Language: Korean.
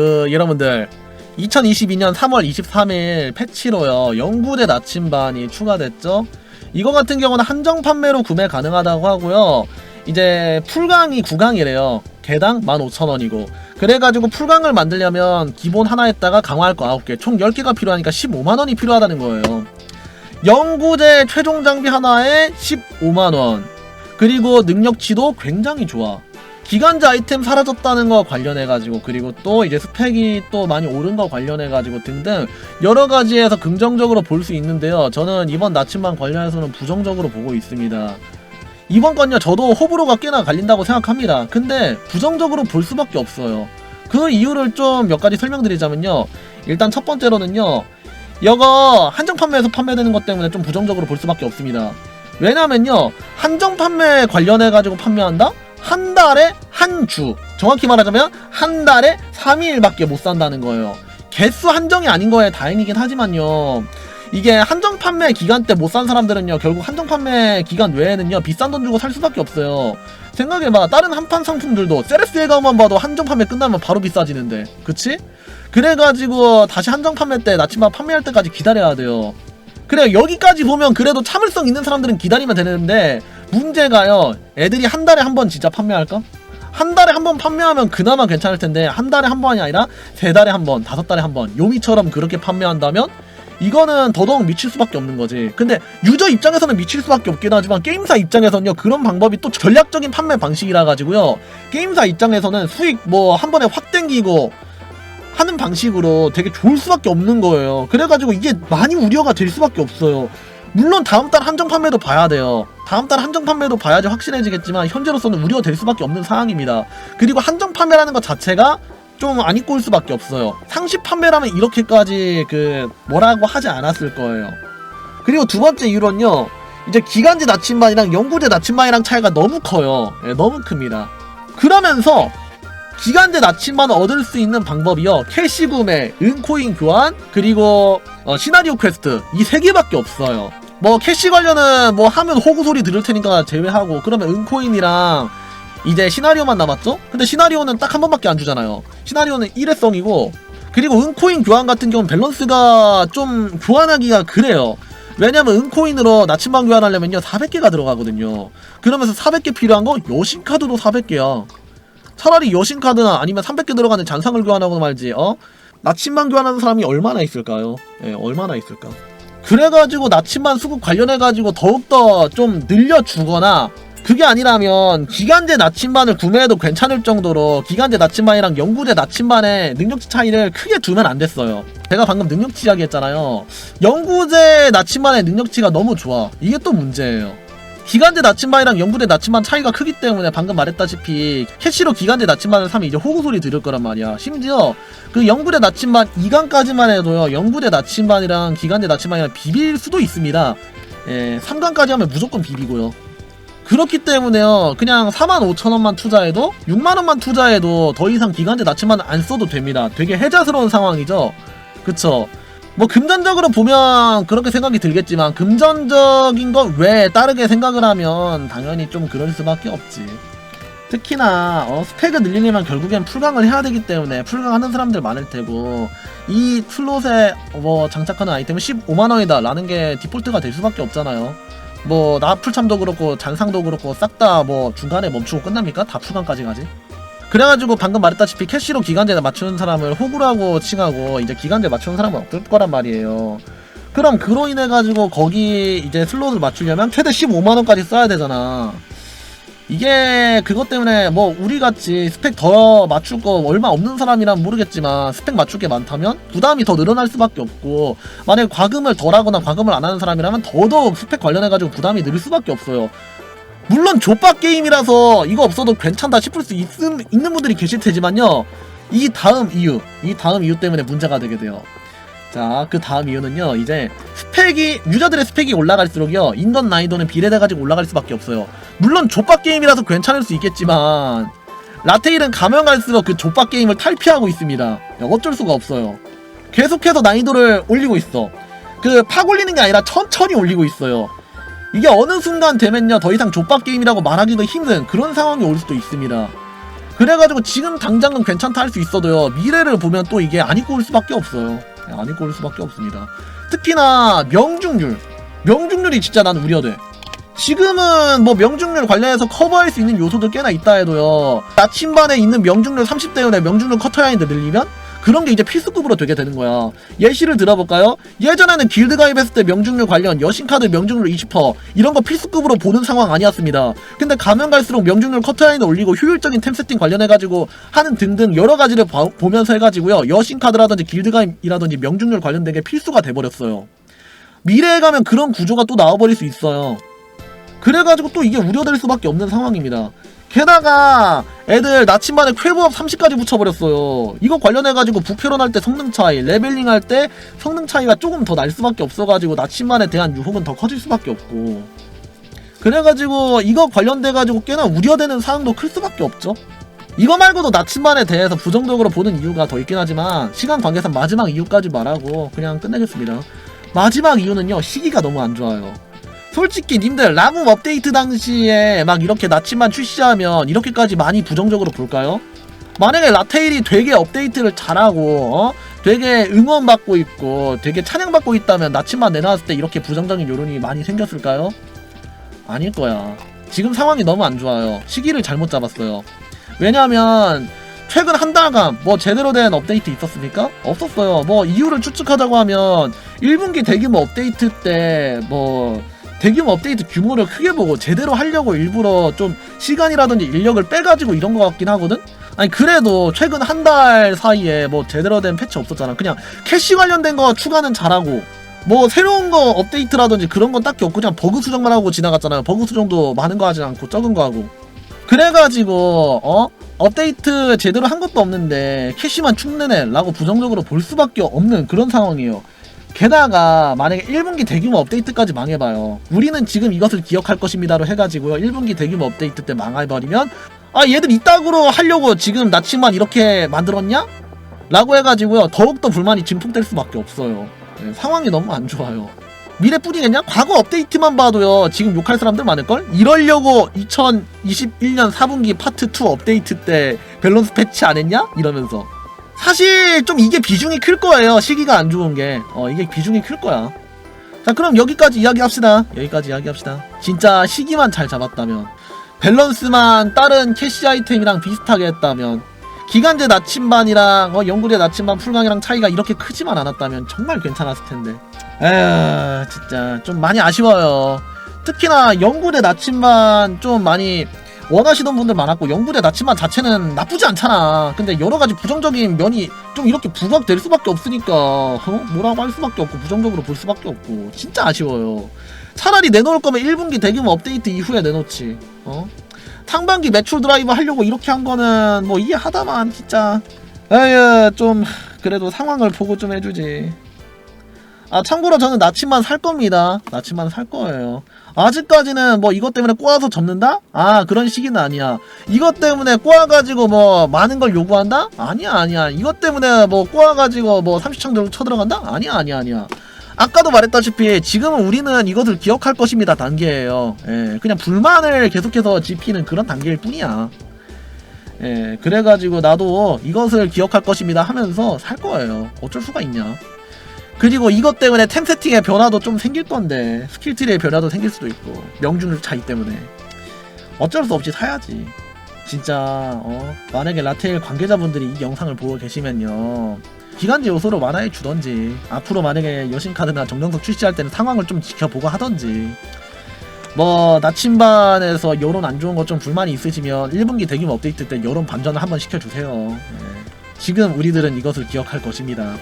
그 여러분들 2022년 3월 23일 패치로요. 영구대 나침반이 추가됐죠? 이거 같은 경우는 한정 판매로 구매 가능하다고 하고요. 이제 풀강이 9강이래요. 개당 15,000원이고. 그래가지고 풀강을 만들려면 기본 하나에다가 강화할 거 9개. 총 10개가 필요하니까 15만원이 필요하다는 거예요. 영구대 최종 장비 하나에 15만원. 그리고 능력치도 굉장히 좋아 기간제 아이템 사라졌다는 거 관련해가지고 그리고 또 이제 스펙이 또 많이 오른 거 관련해가지고 등등 여러 가지에서 긍정적으로 볼 수 있는데요. 저는 이번 나침반 관련해서는 부정적으로 보고 있습니다. 이번 건요 저도 호불호가 꽤나 갈린다고 생각합니다. 근데 부정적으로 볼 수밖에 없어요. 그 이유를 좀 몇 가지 설명드리자면요. 일단 첫 번째로는요. 이거 한정 판매에서 판매되는 것 때문에 좀 부정적으로 볼 수밖에 없습니다. 왜냐면요 한정 판매 관련해가지고 판매한다? 한 달에 한 주. 정확히 말하자면 한 달에 3일밖에 못 산다는 거예요. 개수 한정이 아닌 거에 다행이긴 하지만요. 이게 한정 판매 기간 때 못 산 사람들은요, 결국 한정 판매 기간 외에는요, 비싼 돈 주고 살 수밖에 없어요. 생각해봐. 다른 한판 상품들도 세레스 예가만 봐도 한정 판매 끝나면 바로 비싸지는데. 그치? 그래가지고 다시 한정 판매 때 나침반 판매할 때까지 기다려야 돼요. 그래, 여기까지 보면 그래도 참을성 있는 사람들은 기다리면 되는데, 문제가요. 애들이 한 달에 한 번 진짜 판매할까? 한 달에 한 번 판매하면 그나마 괜찮을 텐데 한 달에 한 번이 아니라 세 달에 한 번, 다섯 달에 한 번, 요미처럼 그렇게 판매한다면 이거는 더더욱 미칠 수밖에 없는 거지. 근데 유저 입장에서는 미칠 수밖에 없긴 하지만 게임사 입장에서는요 그런 방법이 또 전략적인 판매 방식이라 가지고요 게임사 입장에서는 수익 뭐 한 번에 확 땡기고 하는 방식으로 되게 좋을 수밖에 없는 거예요. 그래가지고 이게 많이 우려가 될 수밖에 없어요. 물론 다음 달 한정 판매도 봐야 돼요. 다음 달 한정 판매도 봐야지 확실해지겠지만 현재로서는 우려될 수밖에 없는 상황입니다. 그리고 한정 판매라는 것 자체가 좀안 입고 올 수밖에 없어요. 상시 판매라면 이렇게까지 그 뭐라고 하지 않았을 거예요. 그리고 두 번째 이유는요. 이제 기간제 나침반이랑 영구제 나침반이랑 차이가 너무 커요. 예, 너무 큽니다. 그러면서 기간제 나침반을 얻을 수 있는 방법이요. 캐시 구매, 은코인 교환, 그리고 어, 시나리오 퀘스트 이 세 개밖에 없어요. 뭐 캐시 관련은 뭐 하면 호구 소리 들을 테니까 제외하고 그러면 은코인이랑 이제 시나리오만 남았죠? 근데 시나리오는 딱 한 번밖에 안 주잖아요. 시나리오는 일회성이고 그리고 은코인 교환 같은 경우는 밸런스가 좀 교환하기가 그래요. 왜냐면 은코인으로 나침반 교환하려면요 400개가 들어가거든요. 그러면서 400개 필요한 거 여신 카드도 400개야. 차라리 여신 카드나 아니면 300개 들어가는 잔상을 교환하고 말지 어? 나침반 교환하는 사람이 얼마나 있을까요? 예, 얼마나 있을까? 그래가지고 나침반 수급 관련해가지고 더욱더 좀 늘려주거나 그게 아니라면 기간제 나침반을 구매해도 괜찮을 정도로 기간제 나침반이랑 영구제 나침반의 능력치 차이를 크게 두면 안 됐어요. 제가 방금 능력치 이야기했잖아요. 영구제 나침반의 능력치가 너무 좋아. 이게 또 문제예요. 기간제 나침반이랑 영구대 나침반 차이가 크기 때문에 방금 말했다시피 캐시로 기간제 나침반을 사면 이제 호구 소리 들을 거란 말이야. 심지어 그 영구대 나침반 2강까지만 해도요. 영구대 나침반이랑 기간제 나침반이랑 비빌 수도 있습니다. 예, 3강까지 하면 무조건 비비고요. 그렇기 때문에요. 그냥 45,000원만 투자해도 6만원만 투자해도 더 이상 기간제 나침반을 안 써도 됩니다. 되게 해자스러운 상황이죠. 그쵸? 뭐 금전적으로 보면 그렇게 생각이 들겠지만 금전적인 것 외에 다르게 생각을 하면 당연히 좀 그럴 수밖에 없지. 특히나 어, 스펙을 늘리려면 결국엔 풀강을 해야 되기 때문에 풀강 하는 사람들 많을 테고 이 슬롯에 뭐 장착하는 아이템은 15만 원이다 라는 게 디폴트가 될 수밖에 없잖아요. 뭐 나풀참도 그렇고 잔상도 그렇고 싹 다 뭐 중간에 멈추고 끝납니까? 다 풀강까지 가지? 그래가지고 방금 말했다시피 캐시로 기간제에 맞추는 사람을 호구라고 칭하고 이제 기간제 맞추는 사람은 없을 거란 말이에요. 그럼 그로 인해 가지고 거기 이제 슬롯을 맞추려면 최대 15만 원까지 써야 되잖아. 이게 그것 때문에 뭐 우리 같이 스펙 더 맞출 거 얼마 없는 사람이란 모르겠지만 스펙 맞출 게 많다면 부담이 더 늘어날 수밖에 없고 만약에 과금을 덜 하거나 과금을 안 하는 사람이라면 더더욱 스펙 관련해 가지고 부담이 늘 수밖에 없어요. 물론 족밥 게임이라서 이거 없어도 괜찮다 싶을 수 있, 있는 분들이 계실 테지만요. 이 다음 이유, 이 다음 이유 때문에 문제가 되게 돼요. 자, 그 다음 이유는요. 이제 스펙이 유저들의 스펙이 올라갈수록요. 인던 난이도는 비례돼 가지고 올라갈 수밖에 없어요. 물론 족밥 게임이라서 괜찮을 수 있겠지만 라테일은 가면 갈수록 그 족밥 게임을 탈피하고 있습니다. 어쩔 수가 없어요. 계속해서 난이도를 올리고 있어. 그팍 올리는 게 아니라 천천히 올리고 있어요. 이게 어느 순간 되면요 더 이상 족밥 게임이라고 말하기도 힘든 그런 상황이 올 수도 있습니다. 그래가지고 지금 당장은 괜찮다 할 수 있어도요 미래를 보면 또 이게 안 입고 올 수밖에 없어요. 네, 안 입고 올 수밖에 없습니다. 특히나 명중률. 명중률이 진짜 난 우려돼. 지금은 뭐 명중률 관련해서 커버할 수 있는 요소도 꽤나 있다 해도요 나침반에 있는 명중률 30대율에 명중률 커터라인을 늘리면 그런 게 이제 필수급으로 되게 되는 거야. 예시를 들어볼까요? 예전에는 길드 가입했을 때 명중률 관련 여신카드 명중률 20% 이런 거 필수급으로 보는 상황 아니었습니다. 근데 가면 갈수록 명중률 커터라인을 올리고 효율적인 템 세팅 관련해가지고 하는 등등 여러 가지를 봐- 보면서 해가지고요. 여신카드라든지 길드 가입이라든지 명중률 관련된 게 필수가 돼버렸어요. 미래에 가면 그런 구조가 또 나와버릴 수 있어요. 그래가지고 또 이게 우려될 수밖에 없는 상황입니다. 게다가 애들 나침반에 쾌부업 30까지 붙여버렸어요. 이거 관련해가지고 부캐론 할 때 성능 차이, 레벨링 할 때 성능 차이가 조금 더 날 수밖에 없어가지고 나침반에 대한 유혹은 더 커질 수밖에 없고. 그래가지고 이거 관련돼가지고 꽤나 우려되는 사항도 클 수밖에 없죠. 이거 말고도 나침반에 대해서 부정적으로 보는 이유가 더 있긴 하지만 시간 관계상 마지막 이유까지 말하고 그냥 끝내겠습니다. 마지막 이유는요 시기가 너무 안 좋아요. 솔직히 님들 라붐 업데이트 당시에 막 이렇게 나침반 출시하면 이렇게까지 많이 부정적으로 볼까요? 만약에 라테일이 되게 업데이트를 잘하고 어? 되게 응원받고 있고 되게 찬양받고 있다면 나침반 내놨을 때 이렇게 부정적인 여론이 많이 생겼을까요? 아닐 거야. 지금 상황이 너무 안 좋아요. 시기를 잘못 잡았어요. 왜냐하면 최근 한 달간 뭐 제대로 된 업데이트 있었습니까? 없었어요. 뭐 이유를 추측하자고 하면 1분기 대규모 업데이트 때뭐 대규모 업데이트 규모를 크게 보고 제대로 하려고 일부러 좀 시간이라든지 인력을 빼가지고 이런 것 같긴 하거든? 아니 그래도 최근 한 달 사이에 뭐 제대로 된 패치 없었잖아 그냥 캐시 관련된 거 추가는 잘하고 뭐 새로운 거 업데이트라든지 그런 건 딱히 없고 그냥 버그 수정만 하고 지나갔잖아요 버그 수정도 많은 거 하지 않고 적은 거 하고 그래가지고 어? 업데이트 제대로 한 것도 없는데 캐시만 축내네 라고 부정적으로 볼 수밖에 없는 그런 상황이에요 게다가 만약에 1분기 대규모 업데이트까지 망해봐요. 우리는 지금 이것을 기억할 것입니다로 해가지고요. 1분기 대규모 업데이트 때 망해버리면 아 얘들 이따구로 하려고 지금 나침반 이렇게 만들었냐? 라고 해가지고요. 더욱더 불만이 증폭될 수밖에 없어요. 네, 상황이 너무 안 좋아요. 미래뿐이겠냐? 과거 업데이트만 봐도요. 지금 욕할 사람들 많을걸? 이러려고 2021년 4분기 파트 2 업데이트 때 밸런스 패치 안 했냐? 이러면서 사실 좀 이게 비중이 클 거예요. 시기가 안 좋은 게. 어, 이게 비중이 클 거야. 자, 그럼 여기까지 이야기합시다. 여기까지 이야기합시다. 진짜 시기만 잘 잡았다면, 밸런스만 다른 캐시 아이템이랑 비슷하게 했다면, 기간제 나침반이랑 어, 영구제 나침반 풀강이랑 차이가 이렇게 크지만 않았다면 정말 괜찮았을 텐데. 에휴, 진짜 좀 많이 아쉬워요. 특히나 영구대 나침반 좀 많이 원하시던 분들 많았고 영구대 나침반 자체는 나쁘지 않잖아. 근데 여러 가지 부정적인 면이 좀 이렇게 부각될 수밖에 없으니까 어? 뭐라고 할 수밖에 없고 부정적으로 볼 수밖에 없고 진짜 아쉬워요. 차라리 내놓을 거면 1분기 대규모 업데이트 이후에 내놓지. 어? 상반기 매출 드라이브 하려고 이렇게 한 거는 뭐 이해하다만 진짜. 에휴 좀 그래도 상황을 보고 좀 해주지. 아 참고로 저는 나침반 살 겁니다. 나침반 살 거예요. 아직까지는 뭐 이것 때문에 꼬아서 접는다? 아 그런 시기는 아니야. 이것 때문에 꼬아가지고 뭐 많은 걸 요구한다? 아니야 아니야. 이것 때문에 뭐 꼬아가지고 뭐 30창 정도 쳐들어간다? 아니야 아니야 아니야. 아까도 말했다시피 지금은 우리는 이것을 기억할 것입니다 단계예요. 예, 그냥 불만을 계속해서 지피는 그런 단계일 뿐이야. 예, 그래가지고 나도 이것을 기억할 것입니다 하면서 살 거예요. 어쩔 수가 있냐. 그리고 이것 때문에 템 세팅의 변화도 좀 생길 건데 스킬 트리의 변화도 생길 수도 있고 명중률 차이 때문에. 어쩔 수 없이 사야지. 진짜 어? 만약에 라테일 관계자분들이 이 영상을 보고 계시면요. 기간제 요소로 완화해 주던지 앞으로 만약에 여신카드나 정정석 출시할 때는 상황을 좀 지켜보고 하던지. 뭐 나침반에서 여론 안 좋은 거좀 불만이 있으시면 1분기 대규모 업데이트 때 여론 반전을 한번 시켜주세요. 예. 지금 우리들은 이것을 기억할 것입니다